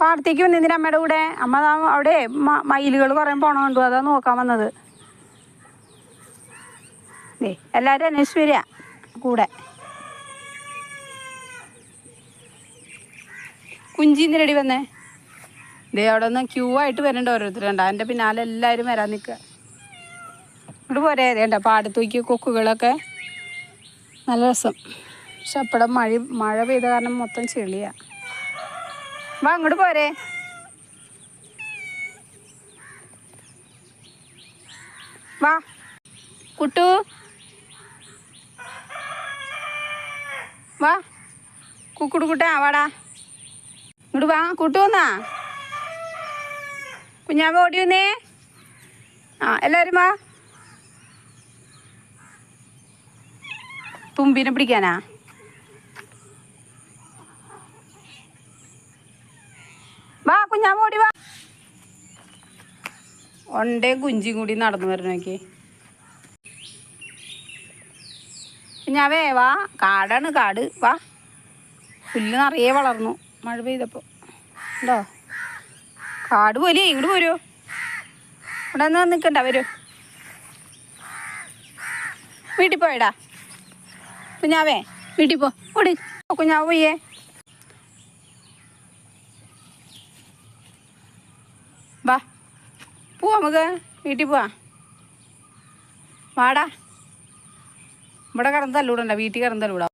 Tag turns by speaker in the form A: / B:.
A: പാടത്തേക്ക് വന്നിരുന്നില്ല അമ്മയുടെ കൂടെ. അമ്മ അവിടെ മയിലുകൾ പോണ കണ്ടു. അതാ നോക്കാൻ വന്നത്. ദേ എല്ലാവരും അന്വേഷിച്ച് വരിക. കൂടെ. കുഞ്ചിന്നിരടി വന്നേ? ദേ അവിടെ നിന്ന് ക്യൂ ആയിട്ട് വരണ്ട ഓരോരുത്തർ കണ്ട. എന്റെ പിന്നാലെ എല്ലാവരും വരാൻ നിൽക്കുക. ഇവിടെ പോരേ. പാട് തൂക്കി കൊക്കുകളൊക്കെ. നല്ല രസം. പക്ഷെ അപ്പടെ മഴ മഴ പെയ്ത കാരണം മൊത്തം ചെളിയാ. വാ അങ്ങോട്ട് പോരെ. വാ. കുട്ടു. വാ. കുക്കുടു കുട്ടാ വാടാ. ഇങ്ങോട്ട് വാ കുട്ടു വന്നാ. കുഞ്ഞാമ്മ ഓടി വന്നേ. ആ എല്ലാവരും വാ. തുമ്പിനെ പിടിക്കാനാ. വാ ഞാൻ ഓടി വാ. ഒണ്ടേ കുഞ്ചിയും കൂടി നടന്നു വരണോക്കെ കുഞ്ഞാവേ വാ. കാടാണ് കാട്. വാ. പുല്ല് നിറയെ വളർന്നു. മഴ പെയ്തപ്പോൾ ഉണ്ടോ? കാട് പോലെ. ഇങ്ങോട്ട് പോരൂ. ഇവിടെ നിന്ന് നിൽക്കണ്ട വരൂ. വീട്ടിൽ പോയടാ. കുഞ്ഞാവേ വീട്ടിൽ പോ. ഓടി. കുഞ്ഞാവ് പോയേ. വാ. പോവാ നമുക്ക്. വീട്ടിൽ പോവാ. വാടാ. ഇവിടെ കിടന്ന് വീട്ടിൽ കിടന്ന്